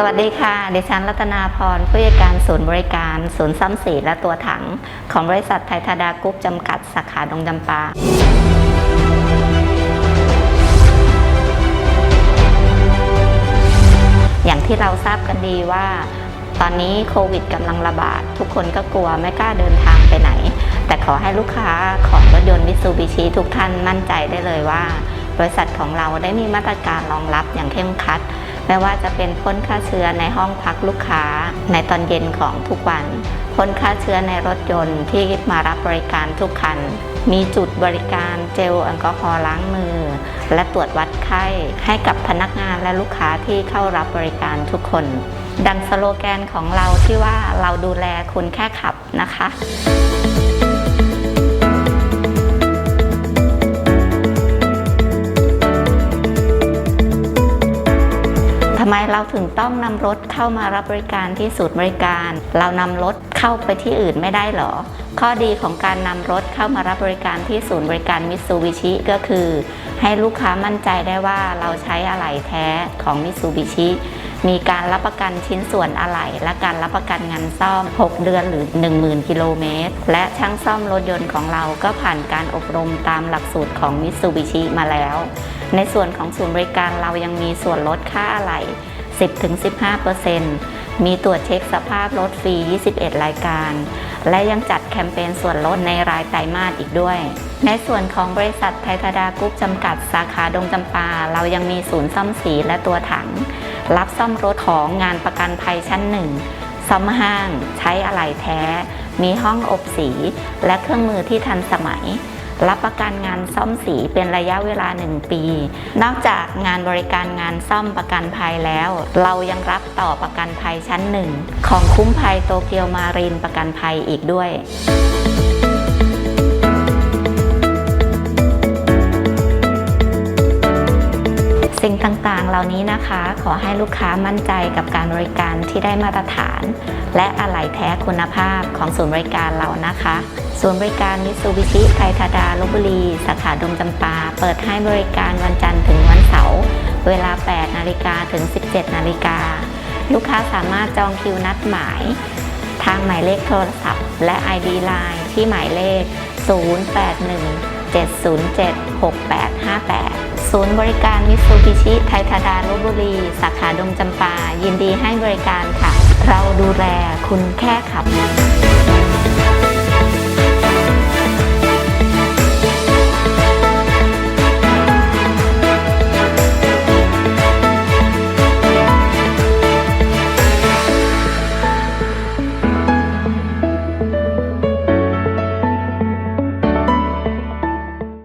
สวัสดีค่ะ ดิฉันรัตนาพร ผู้จัดการศูนย์บริการ ศูนย์ซ้ำสีและตัวถัง ของบริษัทไทยธาดากรุ๊ปจำกัดสาขาดงจำปาอย่างที่เราทราบกันดีว่า ตอนนี้โควิดกำลังระบาด ทุกคนก็กลัวไม่กล้าเดินทางไปไหน แต่ขอให้ลูกค้าของรถยนต์มิตซูบิชิทุกท่านมั่นใจได้เลยว่า บริษัทของเราได้มีมาตรการรองรับอย่างเข้มขัด ไม่ว่าจะเป็นพ่นฆ่าเชื้อในห้องพักลูกค้าในตอนเย็นของทุกวันพ่นฆ่าเชื้อในรถยนต์ที่มารับบริการทุกคัน มีจุดบริการเจลแอลกอฮอล์ล้างมือ และตรวจวัดไข้ให้กับพนักงานและลูกค้าที่เข้ารับบริการทุกคน ดังสโลแกนของเราที่ว่าเราดูแลคุณแค่ขับนะคะ ไมเราถึงต้องนำรถเข้ามารับบริการที่ศูนย์บริการ เรานำรถเข้าไปที่อื่นไม่ได้หรอ ข้อดีของการนำรถเข้ามารับบริการที่ศูนย์บริการมิตซูบิชิก็คือ ให้ลูกค้ามั่นใจได้ว่าเราใช้อะไหล่แท้ของมิตซูบิชิมีการรับประกันชิ้นส่วนอะไหล่และการรับประกันงานซ่อม 6 เดือนหรือ 10,000 กิโลเมตร และช่างซ่อมรถยนต์ของเราก็ผ่านการอบรมตามหลักสูตรของมิตซูบิชิมาแล้ว ในส่วนของศูนย์บริการเรายังมีส่วนลดค่าอะไหล่10-15%มีตรวจเช็คสภาพรถฟรี 21 รายการ และยังจัดแคมเปญส่วนลดในรายไตรมาสอีกด้วย ในส่วนของบริษัทไทยธดากรุ๊ปจำกัดสาขาดงจำปา เรายังมีศูนย์ซ่อมสีและตัวถัง รับซ่อมรถของงานประกันภัยชั้นหนึ่งซ่อมห้าง ใช้อะไหล่แท้ มีห้องอบสี และเครื่องมือที่ทันสมัย รับประกันงานซ่อมสีเป็นระยะเวลา 1 ปี นอกจากงานบริการงานซ่อมประกันภัยแล้ว เรายังรับต่อประกันภัยชั้นหนึ่งของคุ้มภัยโตเกียวมารีนประกันภัยอีกด้วย สิ่งต่างๆ เหล่านี้นะคะ ขอให้ลูกค้ามั่นใจกับการบริการที่ได้มาตรฐาน และอะไหล่แท้คุณภาพของศูนย์บริการเรานะคะ ศูนย์บริการมิตซูบิชิไทยธาดาลบบุรี สาขาดงจำปา เปิดให้บริการวันจันทร์ถึงวันเสาร์เวลา 8 นาฬิกาถึง 17 นาฬิกา ลูกค้าสามารถจองคิวนัดหมาย ทางหมายเลขโทรศัพท์ และ ID Line ที่หมายเลข 081 707 6858 ศูนย์บริการมิตซูบิชิไทยธาดาลบบุรี สาขาดงจำปา ยินดีให้บริการค่ะ เราดูแลคุณแค่ขับ